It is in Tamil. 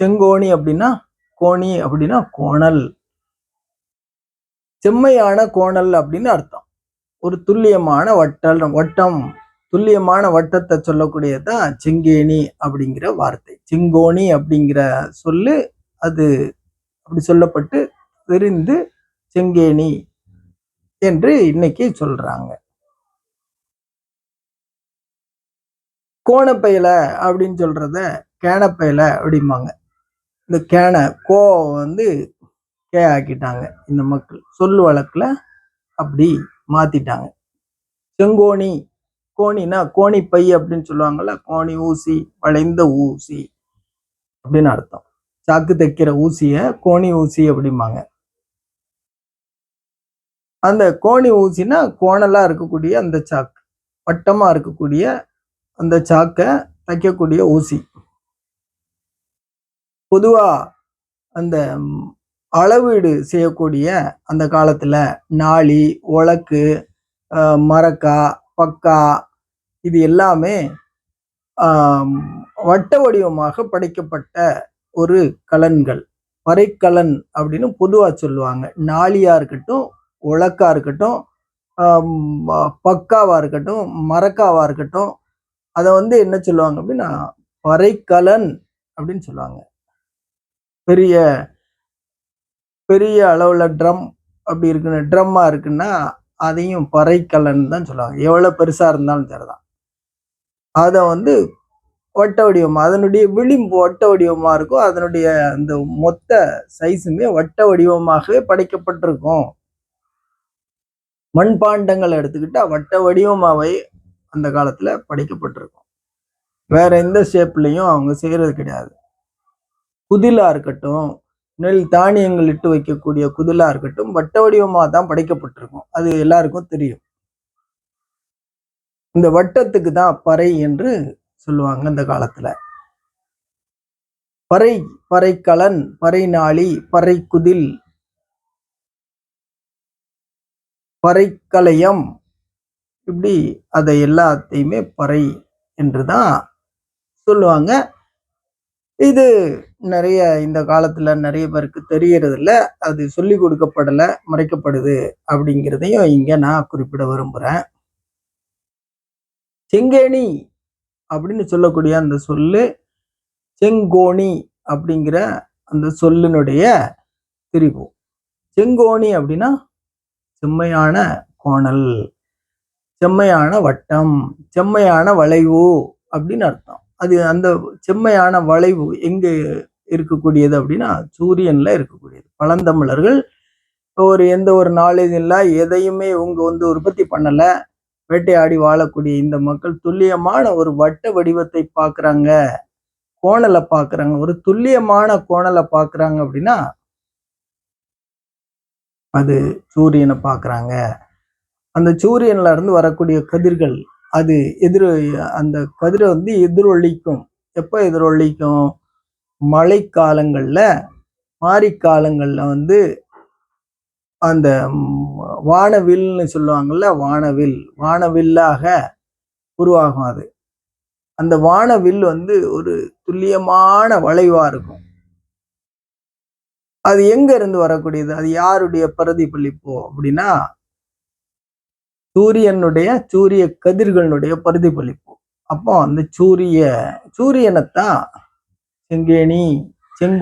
செங்கோணி அப்படின்னா கோணி அப்படின்னா கோணல். செம்மையான கோணல் அப்படின்னு அர்த்தம். ஒரு துல்லியமான வட்டல் வட்டம். துல்லியமான வட்டத்தை சொல்லக்கூடியதான் செங்கேணி அப்படிங்கிற வார்த்தை. செங்கோணி அப்படிங்கிற சொல்லு அது அப்படி சொல்லப்பட்டு தெரிந்து செங்கேணி என்று இன்னைக்கு சொல்றாங்க. கோணப்பையில அப்படின்னு சொல்றத கேனப்பையில அப்படிம்பாங்க. இந்த கேனை கோ வந்து கே ஆக்கிட்டாங்க இந்த மக்கள். சொல் வழக்கில் அப்படி மாத்திட்டாங்க. செங்கோணி கோணினா கோணி பை அப்படின்னு சொல்லுவாங்கல்ல கோணி ஊசி வளைந்த ஊசி அப்படின்னு அர்த்தம். சாக்கு தைக்கிற ஊசியை கோணி ஊசி அப்படிம்பாங்க. அந்த கோணி ஊசினா கோணலாக இருக்கக்கூடிய அந்த சாக்கு வட்டமாக இருக்கக்கூடிய அந்த சாக்கை தைக்கக்கூடிய ஊசி. பொதுவாக அந்த அளவீடு செய்யக்கூடிய அந்த காலத்தில் நாளி உலக்கு மரக்கா பக்கா இது எல்லாமே வட்ட வடிவமாக படைக்கப்பட்ட ஒரு கலன்கள். பறைக்கலன் அப்படின்னு பொதுவாக சொல்லுவாங்க. நாளியாக இருக்கட்டும் உலக்கா இருக்கட்டும் பக்காவாக இருக்கட்டும் மரக்காவாக இருக்கட்டும் அதை வந்து என்ன சொல்லுவாங்க அப்படின்னா பறைக்கலன் அப்படின்னு சொல்லுவாங்க. பெரிய பெரிய அளவில் ட்ரம் அப்படி இருக்குன்னு ட்ரம்மா இருக்குன்னா அதையும் பறைக்கலன் தான் சொல்லுவாங்க. எவ்வளோ பெருசாக இருந்தாலும் சரிதான். அதை வந்து வட்ட வடிவமாக அதனுடைய விளிம்பு வட்ட வடிவமாக இருக்கும் அதனுடைய அந்த மொத்த சைஸுமே வட்ட வடிவமாகவே படைக்கப்பட்டிருக்கும். மண்பாண்டங்களை எடுத்துக்கிட்டால் வட்ட வடிவமாகவே அந்த காலத்தில் படைக்கப்பட்டிருக்கும். வேற எந்த ஷேப்லையும் அவங்க செய்கிறது கிடையாது. குதிலா இருக்கட்டும் நெல் தானியங்கள் இட்டு வைக்கக்கூடிய குதிலா இருக்கட்டும் வட்ட வடிவமாக தான் படைக்கப்பட்டிருக்கும். அது எல்லாருக்கும் தெரியும். இந்த வட்டத்துக்கு தான் பறை என்று சொல்லுவாங்க அந்த காலத்துல. பறை பறைக்கலன் பறை நாளி பறை குதில் பறைக்கலையம் இப்படி அதை எல்லாத்தையுமே பறை என்று தான் சொல்லுவாங்க. இது நிறைய இந்த காலத்தில் நிறைய பேருக்கு தெரியறதில்ல. அது சொல்லி கொடுக்கப்படல மறைக்கப்படுது அப்படிங்கிறதையும் இங்கே நான் குறிப்பிட விரும்புகிறேன் செங்கேணி அப்படின்னு சொல்லக்கூடிய அந்த சொல்லு செங்கோணி அப்படிங்கிற அந்த சொல்லினுடைய திரிவு செங்கோணி அப்படின்னா செம்மையான கோணல் செம்மையான வட்டம் செம்மையான வளைவு அப்படின்னு அர்த்தம். அது அந்த செம்மையான வளைவு எங்கே இருக்கக்கூடியது அப்படின்னா சூரியன்ல இருக்கக்கூடியது. பழந்தமிழர்கள் ஒரு எந்த ஒரு நாலேஜ் இல்லை எதையுமே இவங்க வந்து உற்பத்தி பண்ணல. வேட்டையாடி வாழக்கூடிய இந்த மக்கள் துல்லியமான ஒரு வட்ட வடிவத்தை பார்க்குறாங்க கோணலை பார்க்குறாங்க ஒரு துல்லியமான கோணலை பார்க்குறாங்க அப்படின்னா அது சூரியனை பார்க்குறாங்க அந்த சூரியன்ல இருந்து வரக்கூடிய கதிர்கள் அது எதிர் அந்த கதிரை வந்து எதிரொலிக்கும். எப்போ எதிரொலிக்கும்? மழை காலங்கள்ல மாரிக்காலங்கள்ல வந்து அந்த வானவில்னு சொல்லுவாங்கல்ல வானவில். வானவில்லாக உருவாகும் அது. அந்த வானவில் வந்து ஒரு துல்லியமான வளைவா இருக்கும். அது எங்க இருந்து வரக்கூடியது? அது யாருடைய பிரதிபலிப்பு? அப்படின்னா சூரியனுடைய சூரிய கதிர்களுடைய பிரதிபலிப்பு. அப்போ அந்த சூரிய சூரியனைத்தான் செங்கேணி செங்கோ